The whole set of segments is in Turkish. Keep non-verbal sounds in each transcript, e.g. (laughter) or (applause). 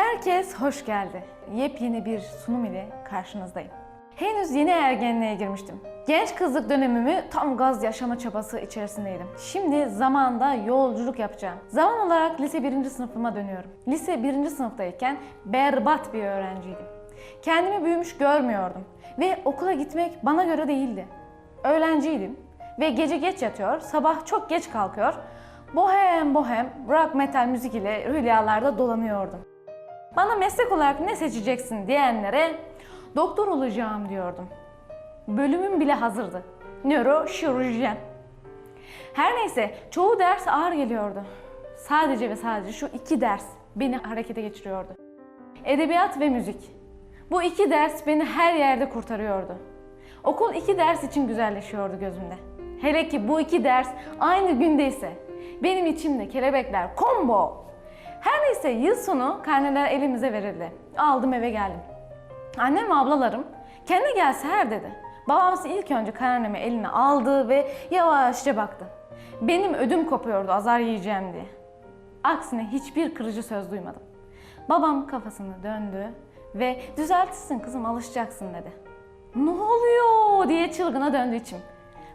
Herkes hoş geldi. Yepyeni bir sunum ile karşınızdayım. Henüz yeni ergenliğe girmiştim. Genç kızlık dönemimi tam gaz yaşama çabası içerisindeydim. Şimdi zamanda yolculuk yapacağım. Zaman olarak lise 1. sınıfıma dönüyorum. Lise 1. sınıftayken berbat bir öğrenciydim. Kendimi büyümüş görmüyordum ve okula gitmek bana göre değildi. Öğlenciydim ve gece geç yatıyor, sabah çok geç kalkıyor. Bohem bohem rock metal müzik ile hülyalarda dolanıyordum. Bana meslek olarak ne seçeceksin diyenlere doktor olacağım diyordum. Bölümüm bile hazırdı. Nöroşirurjen. Her neyse çoğu ders ağır geliyordu. Sadece ve sadece şu iki ders beni harekete geçiriyordu. Edebiyat ve müzik. Bu iki ders beni her yerde kurtarıyordu. Okul iki ders için güzelleşiyordu gözümde. Hele ki bu iki ders aynı gündeyse benim içimde kelebekler combo. Her neyse yıl sonu karneler elimize verildi. Aldım eve geldim. Annem ve ablalarım kendi gelse her dedi. Babam ise ilk önce karnemi eline aldı ve yavaşça baktı. Benim ödüm kopuyordu azar yiyeceğim diye. Aksine hiçbir kırıcı söz duymadım. Babam kafasını döndü ve düzeltirsin kızım alışacaksın dedi. Ne oluyor diye çılgına döndü içim.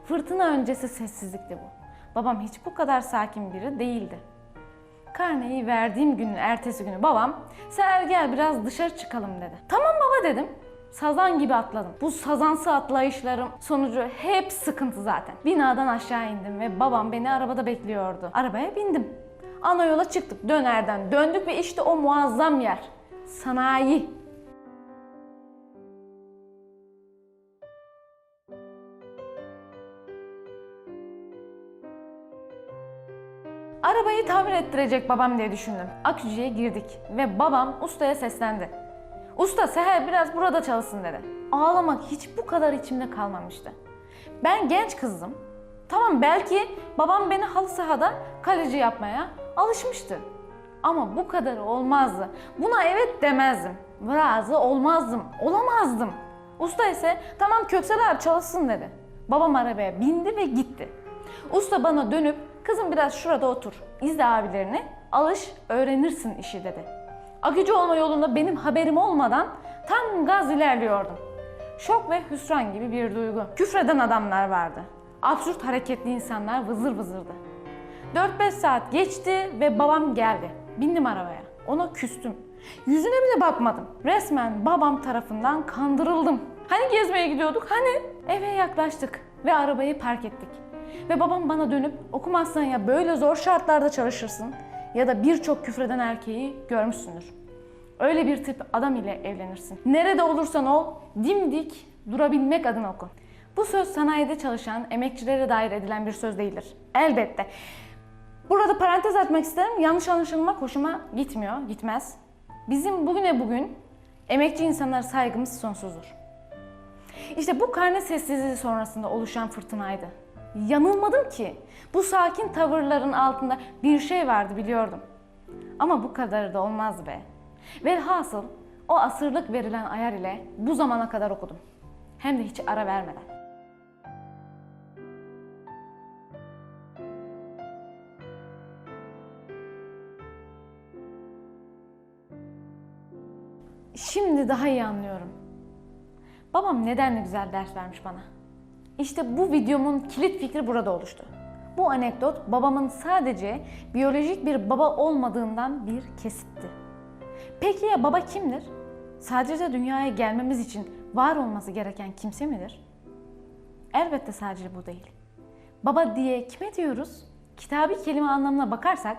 Fırtına öncesi sessizlikti bu. Babam hiç bu kadar sakin biri değildi. Karneyi verdiğim günün ertesi günü babam Seher gel biraz dışarı çıkalım dedi. Tamam baba dedim. Sazan gibi atladım. Bu sazansı atlayışlarım sonucu hep sıkıntı zaten. Binadan aşağı indim ve babam beni arabada bekliyordu. Arabaya bindim. Ana yola çıktık. Dönerden döndük ve işte o muazzam yer. Sanayi. Tamir ettirecek babam diye düşündüm. Akücüye girdik ve babam ustaya seslendi. Usta Seher biraz burada çalışsın dedi. Ağlamak hiç bu kadar içimde kalmamıştı. Ben genç kızdım. Tamam belki babam beni halı sahada kaleci yapmaya alışmıştı. Ama bu kadar olmazdı. Buna evet demezdim. Razı olmazdım. Olamazdım. Usta ise tamam Köksal abi çalışsın dedi. Babam arabaya bindi ve gitti. Usta bana dönüp kızım biraz şurada otur. İzle abilerini. Alış öğrenirsin işi dedi. Akıcı olma yolunda benim haberim olmadan tam gaz ilerliyordum. Şok ve hüsran gibi bir duygu. Küfreden adamlar vardı. Absürt hareketli insanlar vızır vızırdı. 4-5 saat geçti ve babam geldi. Bindim arabaya. Ona küstüm. Yüzüne bile bakmadım. Resmen babam tarafından kandırıldım. Hani gezmeye gidiyorduk? Hani? Eve yaklaştık ve arabayı park ettik. Ve babam bana dönüp okumazsan ya böyle zor şartlarda çalışırsın ya da birçok küfreden erkeği görmüşsündür. Öyle bir tip adam ile evlenirsin. Nerede olursan ol, dimdik durabilmek adına oku. Bu söz sanayide çalışan emekçilere dair edilen bir söz değildir. Elbette. Burada parantez açmak isterim. Yanlış anlaşılmak hoşuma gitmiyor, gitmez. Bizim bugüne bugün emekçi insanlara saygımız sonsuzdur. İşte bu karne sessizliği sonrasında oluşan fırtınaydı. Yanılmadım ki. Bu sakin tavırların altında bir şey vardı biliyordum. Ama bu kadarı da olmaz be. Velhasıl o asırlık verilen ayar ile bu zamana kadar okudum. Hem de hiç ara vermeden. Şimdi daha iyi anlıyorum. Babam neden de güzel ders vermiş bana. İşte bu videomun kilit fikri burada oluştu. Bu anekdot babamın sadece biyolojik bir baba olmadığından bir kesitti. Peki ya baba kimdir? Sadece dünyaya gelmemiz için var olması gereken kimse midir? Elbette sadece bu değil. Baba diye kime diyoruz? Kitabi kelime anlamına bakarsak,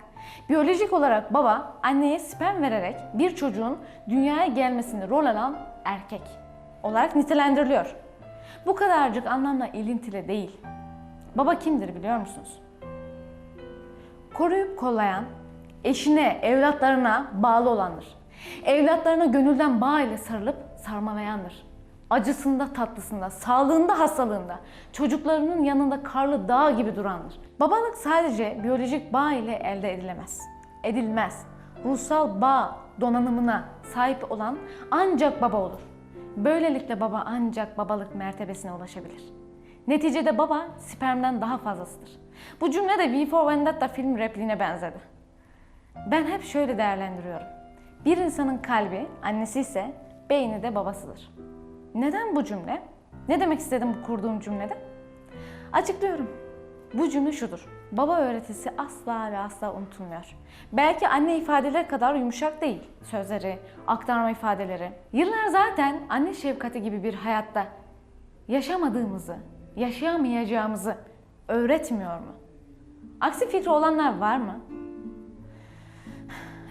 biyolojik olarak baba anneye sperm vererek bir çocuğun dünyaya gelmesini rol alan erkek olarak nitelendiriliyor. Bu kadarcık anlamla ilintili değil. Baba kimdir biliyor musunuz? Koruyup kollayan, eşine, evlatlarına bağlı olandır. Evlatlarına gönülden bağ ile sarılıp sarmalayandır. Acısında, tatlısında, sağlığında, hastalığında, çocuklarının yanında karlı dağ gibi durandır. Babalık sadece biyolojik bağ ile elde edilemez. Edilmez. Ruhsal bağ donanımına sahip olan ancak baba olur. Böylelikle baba ancak babalık mertebesine ulaşabilir. Neticede baba spermden daha fazlasıdır. Bu cümle de V for Vendetta film repliğine benzedi. Ben hep şöyle değerlendiriyorum. Bir insanın kalbi annesi ise beyni de babasıdır. Neden bu cümle? Ne demek istedim bu kurduğum cümlede? Açıklıyorum. Bu cümle şudur. Baba öğretisi asla ve asla unutulmuyor. Belki anne ifadeleri kadar yumuşak değil. Sözleri, aktarma ifadeleri. Yıllar zaten anne şefkati gibi bir hayatta yaşamadığımızı, yaşayamayacağımızı öğretmiyor mu? Aksi fikri olanlar var mı?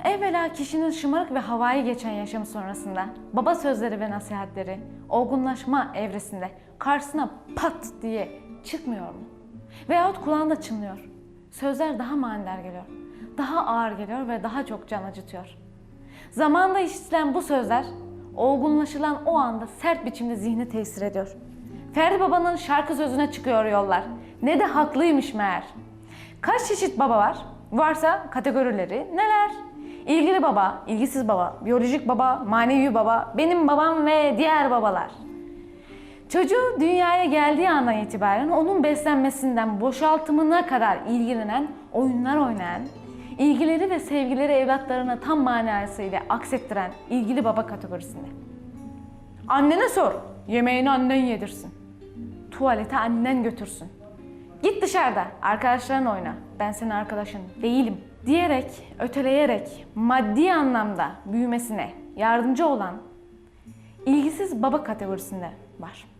Evvela kişinin şımarık ve havai geçen yaşamı sonrasında baba sözleri ve nasihatleri olgunlaşma evresinde karşısına pat diye çıkmıyor mu? Veyahut kulağında çınlıyor. Sözler daha manidar geliyor. Daha ağır geliyor ve daha çok can acıtıyor. Zamanında işitilen bu sözler olgunlaşılan o anda sert biçimde zihni tesir ediyor. Ferdi Baba'nın şarkı sözüne çıkıyor yollar. Ne de haklıymış meğer. Kaç çeşit baba var? Varsa kategorileri neler? İlgili baba, ilgisiz baba, biyolojik baba, manevi baba, benim babam ve diğer babalar. Çocuğu dünyaya geldiği andan itibaren onun beslenmesinden boşaltımına kadar ilgilenen, oyunlar oynayan, ilgileri ve sevgileri evlatlarına tam manasıyla aksettiren ilgili baba kategorisinde. Annene sor, yemeğini annen yedirsin. Tuvalete annen götürsün. Git dışarıda, arkadaşların oyna. Ben senin arkadaşın değilim. Diyerek, öteleyerek maddi anlamda büyümesine yardımcı olan ilgisiz baba kategorisinde var.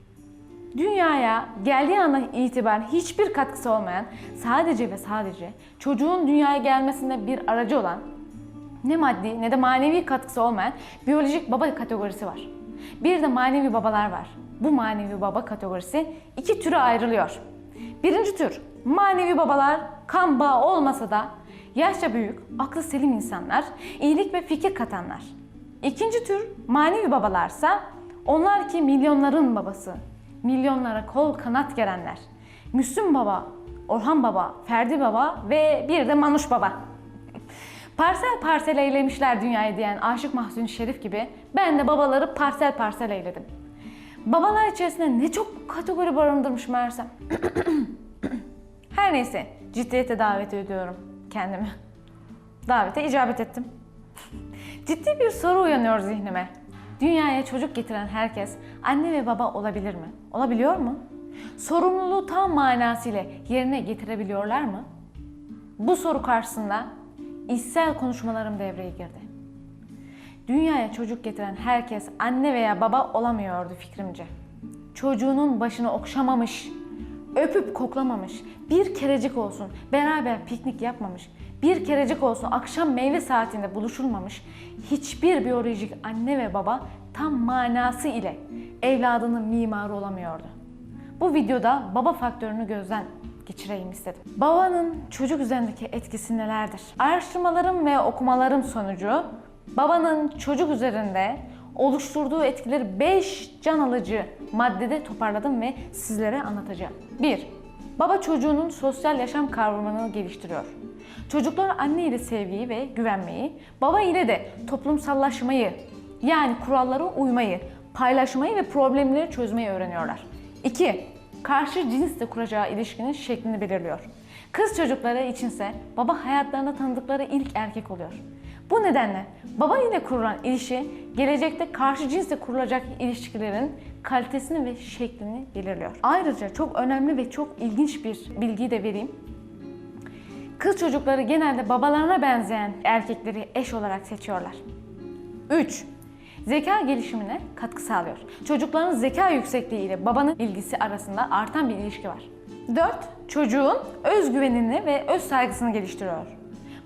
Dünyaya geldiği andan itibaren hiçbir katkısı olmayan, sadece ve sadece çocuğun dünyaya gelmesinde bir aracı olan, ne maddi ne de manevi katkısı olmayan biyolojik baba kategorisi var. Bir de manevi babalar var. Bu manevi baba kategorisi iki türe ayrılıyor. Birinci tür manevi babalar kan bağı olmasa da yaşça büyük, aklı selim insanlar, iyilik ve fikir katanlar. İkinci tür manevi babalarsa onlar ki milyonların babası, milyonlara kol kanat gerenler. Müslüm Baba, Orhan Baba, Ferdi Baba ve bir de Manuş Baba. Parsel parsel eylemişler dünyayı diyen Aşık Mahzun Şerif gibi ben de babaları parsel parsel eyledim. Babalar içerisinde ne çok kategori barındırmış meğersem. (clears throat) Her neyse ciddiyete davet ediyorum kendimi. Davete icabet ettim. Ciddi bir soru uyanıyor zihnime. Dünyaya çocuk getiren herkes anne ve baba olabilir mi? Olabiliyor mu? Sorumluluğu tam manasıyla yerine getirebiliyorlar mı? Bu soru karşısında içsel konuşmalarım devreye girdi. Dünyaya çocuk getiren herkes anne veya baba olamıyordu fikrimce. Çocuğunun başını okşamamış, öpüp koklamamış, bir kerecik olsun beraber piknik yapmamış, bir kerecik olsun akşam meyve saatinde buluşulmamış, hiçbir biyolojik anne ve baba tam manası ile evladının mimarı olamıyordu. Bu videoda baba faktörünü gözden geçireyim istedim. Babanın çocuk üzerindeki etkisi nelerdir? Araştırmalarım ve okumalarım sonucu babanın çocuk üzerinde oluşturduğu etkileri 5 can alıcı maddede toparladım ve sizlere anlatacağım. 1. Baba çocuğunun sosyal yaşam kavramını geliştiriyor. Çocuklar anne ile sevgiyi ve güvenmeyi, baba ile de toplumsallaşmayı, yani kurallara uymayı, paylaşmayı ve problemleri çözmeyi öğreniyorlar. 2. Karşı cinsle kuracağı ilişkinin şeklini belirliyor. Kız çocukları içinse baba hayatlarında tanıdıkları ilk erkek oluyor. Bu nedenle baba ile kurulan ilişki gelecekte karşı cinsle kurulacak ilişkilerin kalitesini ve şeklini belirliyor. Ayrıca çok önemli ve çok ilginç bir bilgiyi de vereyim. Kız çocukları genelde babalarına benzeyen erkekleri eş olarak seçiyorlar. 3. Zeka gelişimine katkı sağlıyor. Çocukların zeka yüksekliği ile babanın ilgisi arasında artan bir ilişki var. 4. Çocuğun özgüvenini ve öz saygısını geliştiriyor.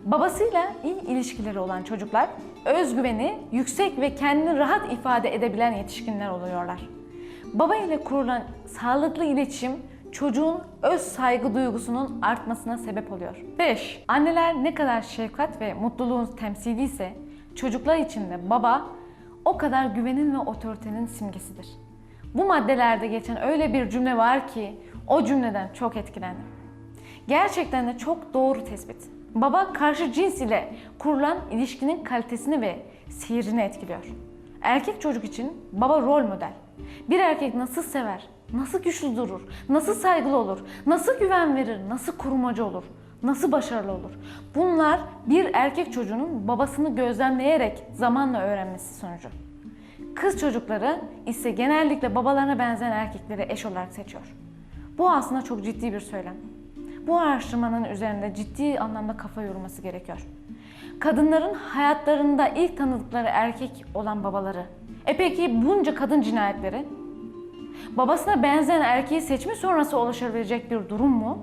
Babasıyla iyi ilişkileri olan çocuklar özgüveni yüksek ve kendini rahat ifade edebilen yetişkinler oluyorlar. Baba ile kurulan sağlıklı iletişim çocuğun öz saygı duygusunun artmasına sebep oluyor. 5. Anneler ne kadar şefkat ve mutluluğun temsili ise çocuklar için de baba o kadar güvenin ve otoritenin simgesidir. Bu maddelerde geçen öyle bir cümle var ki o cümleden çok etkilendim. Gerçekten de çok doğru tespit. Baba karşı cins ile kurulan ilişkinin kalitesini ve seyrini etkiliyor. Erkek çocuk için baba rol model. Bir erkek nasıl sever, nasıl güçlü durur, nasıl saygılı olur, nasıl güven verir, nasıl korumacı olur. Nasıl başarılı olur? Bunlar bir erkek çocuğunun babasını gözlemleyerek zamanla öğrenmesi sonucu. Kız çocukları ise genellikle babalarına benzeyen erkekleri eş olarak seçiyor. Bu aslında çok ciddi bir söylem. Bu araştırmanın üzerinde ciddi anlamda kafa yorulması gerekiyor. Kadınların hayatlarında ilk tanıdıkları erkek olan babaları. E peki bunca kadın cinayetleri? Babasına benzeyen erkeği seçme sonrası oluşabilecek bir durum mu?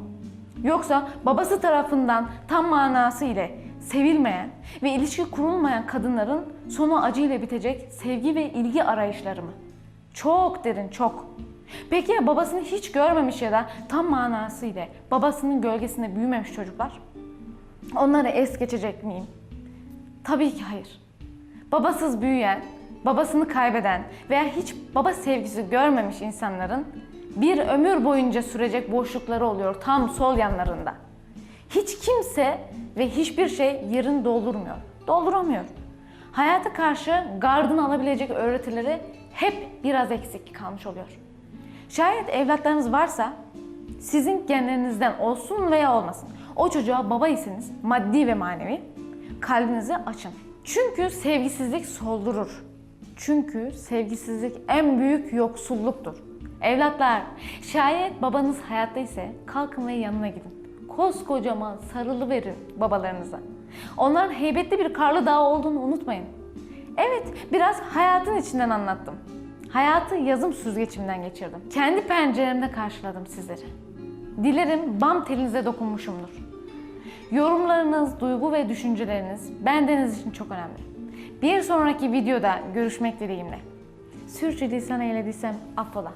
Yoksa babası tarafından tam manası ile sevilmeyen ve ilişki kurulmayan kadınların sonu acıyla bitecek sevgi ve ilgi arayışları mı? Çok derin, çok. Peki ya babasını hiç görmemiş ya da tam manasıyla babasının gölgesinde büyümemiş çocuklar? Onları es geçecek miyim? Tabii ki hayır. Babasız büyüyen, babasını kaybeden veya hiç baba sevgisi görmemiş insanların bir ömür boyunca sürecek boşlukları oluyor tam sol yanlarında. Hiç kimse ve hiçbir şey yerini doldurmuyor. Dolduramıyor. Hayata karşı gardını alabilecek öğretileri hep biraz eksik kalmış oluyor. Şayet evlatlarınız varsa sizin genlerinizden olsun veya olmasın. O çocuğa baba iseniz maddi ve manevi kalbinizi açın. Çünkü sevgisizlik soldurur. Çünkü sevgisizlik en büyük yoksulluktur. Evlatlar, şayet babanız hayatta ise kalkın ve yanına gidin. Koskocaman sarılı verin babalarınıza. Onların heybetli bir karlı dağ olduğunu unutmayın. Evet, biraz hayatın içinden anlattım. Hayatı yazım süzgeçimden geçirdim. Kendi penceremde karşıladım sizleri. Dilerim bam telinize dokunmuşumdur. Yorumlarınız, duygu ve düşünceleriniz bendeniz için çok önemli. Bir sonraki videoda görüşmek dileğimle. Sürçülisan eylediysem affola.